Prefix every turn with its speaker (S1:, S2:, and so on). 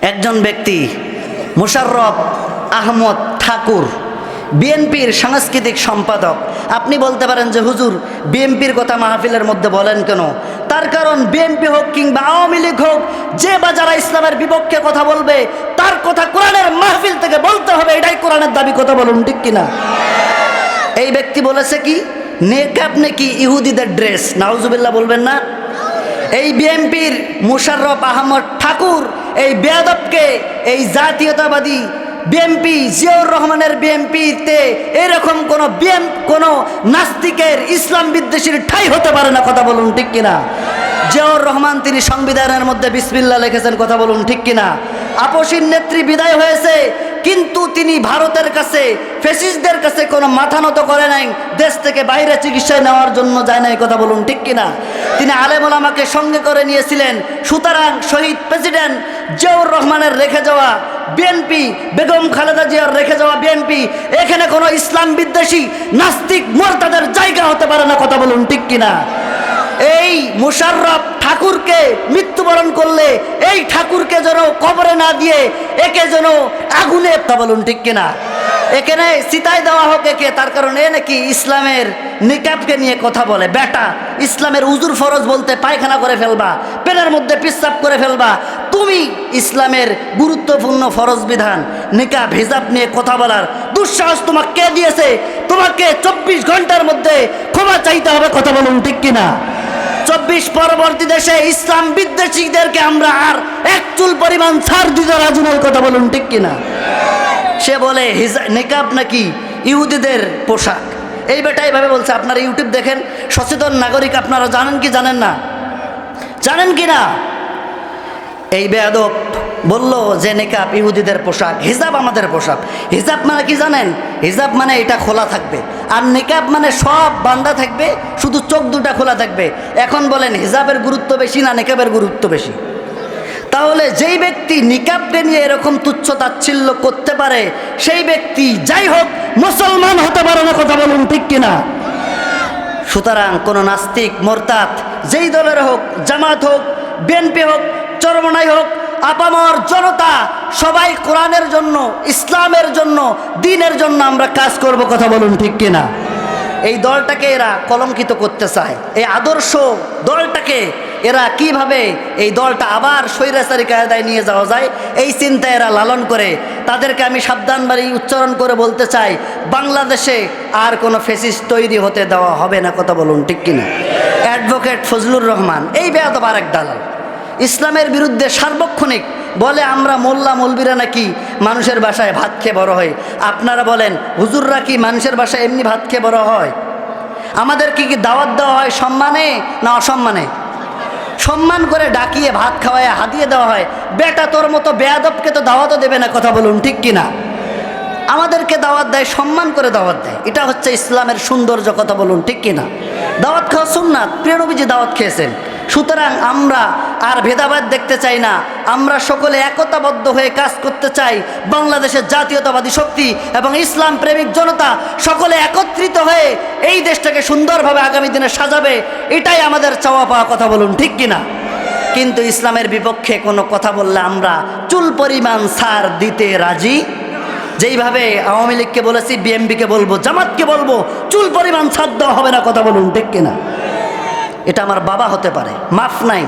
S1: একজন ব্যক্তি, মুশাররফ আহমদ ঠাকুর, বিএনপির সাংস্কৃতিক সম্পাদক। আপনি বলতে পারেন যে, হুজুর, বিএনপির কথা মাহফিলের মধ্যে বলেন কেন? তার কারণ বিএনপি হোক কিংবা আওয়ামী লীগ হোক, যে বা যারা ইসলামের বিপক্ষে কথা বলবে, তার কথা কোরআনের মাহফিল থেকে বলতে হবে, এটাই কোরআনের দাবি। কথা বলুন ঠিক কিনা? এই ব্যক্তি বলেছে কি নেকাপ নাকি ইহুদিদের ড্রেস? নাউজুবিল্লাহ বলবেন না। এই বিএনপির মুশাররফ আহমদ ঠাকুর এই বেদবকে এই জাতীয়তাবাদী বিএনপি জিয়াউর রহমানের বিএনপিতে এরকম কোনো বিএম কোন নাস্তিকের ইসলাম বিদ্বেষীর ঠাই হতে পারে না, কথা বলুন ঠিক কিনা? জিয়াউর রহমান তিনি সংবিধানের মধ্যে বিসমিল্লা লিখেছেন, কথা বলুন ঠিক কিনা? আপসীর নেত্রী বিদায় হয়েছে কিন্তু তিনি ভারতের কাছে ফেসিসদের কাছে কোনো মাথা নত করে নাই, দেশ থেকে বাইরে চিকিৎসায় নেওয়ার জন্য যায় না এই কথা বলুন, ঠিক কিনা? তিনি আলেমুল আমাকে সঙ্গে করে নিয়েছিলেন, সুতরাং শহীদ প্রেসিডেন্ট জিয়াউর রহমানের রেখে যাওয়া বিএনপি, বেগম খালেদা জিয়ার রেখে যাওয়া বিএনপি, এখানে কোনো ইসলাম বিদ্বেষী, নাস্তিক, মোরতাদের জায়গা হতে পারে না, কথা বলুন, ঠিক কিনা? এই মুশাররফ ঠাকুরকে মৃত্যুবরণ করলে, এই ঠাকুরকে কবরে না দিয়ে একে যেন আগুনে তা বলুন ঠিক কিনা? এখানে চিতায় দেওয়া হোক একে, তার কারণ এ নাকি ইসলামের নিকাবকে নিয়ে কথা বলে। বেটা, ইসলামের উজুর ফরজ বলতে পায়খানা করে ফেলবা পেনের মধ্যে পিসাব করে ফেলবা। তুমি ইসলামের গুরুত্বপূর্ণ ফরজ বিধান, নিকাব, হিজাব নিয়ে কথা বলার দুঃসাহস তোমাকে কে দিয়েছে? তোমাকে চব্বিশ ঘণ্টার মধ্যে ক্ষমা চাইতে হবে, কথা বলুন, ঠিক কিনা? চব্বিশ পরবর্তী দেশে ইসলাম বিদ্বেষীদেরকে আমরা আর এক পরিমাণ ছাড় দিতে কথা বলুন, ঠিক কিনা? সে বলে, হিজা, নিকাব নাকি ইহুদিদের পোশাক? এই বেটা এইভাবে বলছে, আপনারা ইউটিউব দেখেন, সচেতন নাগরিক আপনারা জানেন কি জানেন না? জানেন কি না এই বেয়াদব বলল যে, নিকাব ইহুদিদের পোশাক, হিজাব আমাদের পোশাক। হিজাব মানে কি জানেন? হিজাব মানে এটা খোলা থাকবে। আর নিকাব মানে সব বান্দা থাকবে, শুধু চোখ দুটা খোলা থাকবে। এখন বলেন, হিজাবের গুরুত্ব বেশি না নিকাবের গুরুত্ব বেশি? তাহলে যেই ব্যক্তি নিকাবকে নিয়ে এরকম তুচ্ছ তাচ্ছিল্য করতে পারে, সেই ব্যক্তি যাই হোক মুসলমান হতে পারে না কথা বলুন ঠিক কিনা। সুতরাং কোনো নাস্তিক মোরতাত যেই দলের হোক, জামাত হোক, বিএনপি হোক, চরমনাই হোক, আপামর জনতা, সবাই কোরআনের জন্য, ইসলামের জন্য, দিনের জন্য আমরা কাজ করব কথা বলুন ঠিক কিনা। এই দলটাকে এরা কলঙ্কিত করতে চায়। এই আদর্শ দলটাকে এরা কীভাবে এই দলটা আবার স্বৈরাচারী কায়দায় নিয়ে যাওয়া যায়, এই চিন্তা এরা লালন করে। তাদেরকে আমি সাবধান বাড়ি উচ্চারণ করে বলতে চাই, বাংলাদেশে আর কোনো ফেসিস তৈরি হতে দেওয়া হবে না, কথা বলুন, ঠিক কিনা? অ্যাডভোকেট ফজলুর রহমান, এই বেয়াদব এক দালাল। ইসলামের বিরুদ্ধে সার্বক্ষণিক বলে আমরা মোল্লা মলবিরা নাকি মানুষের বাসায় ভাত খেয়ে বড় হয় আপনারা বলেন, হুজুররা কি মানুষের বাসায় এমনি ভাত খেয়ে বড় হয়? আমাদের কি কি দাওয়াত দেওয়া হয় সম্মানে না অসম্মানে? সম্মান করে ডাকিয়ে ভাত খাওয়ায় হাতিয়ে দেওয়া হয়। বেটা, তোর মতো বেয়াদবকে তো দাওয়াতও দেবে না, কথা বলুন, ঠিক কিনা? আমাদেরকে দাওয়াত দেয়, সম্মান করে দাওয়াত দেয়। এটা হচ্ছে ইসলামের সৌন্দর্য, কথা বলুন, ঠিক কিনা? দাওয়াত খাওয়া সুন্নাত। প্রিয়নবীজি দাওয়াত খেয়েছেন। সুতরাং আমরা আর ভেদাভেদ দেখতে চাই না। আমরা সকলে একতাবদ্ধ হয়ে কাজ করতে চাই। বাংলাদেশের জাতীয়তাবাদী শক্তি এবং ইসলাম প্রেমিক জনতা সকলে একত্রিত হয়ে এই দেশটাকে সুন্দরভাবে আগামী দিনে সাজাবে। এটাই আমাদের চাওয়া পাওয়া কথা বলুন, ঠিক কিনা? কিন্তু ইসলামের বিপক্ষে কোনো কথা বললে আমরা চুল পরিমাণ সার দিতে রাজি? যেইভাবে আওয়ামী লীগকে বলেছি বিএমপিকে বলব, জামাতকে বলব, চুল পরিমাণ ছাড় দেওয়া হবে না, কথা বলুন, ঠিক কিনা? এটা আমার বাবা হতে পারে। মাফ নাই।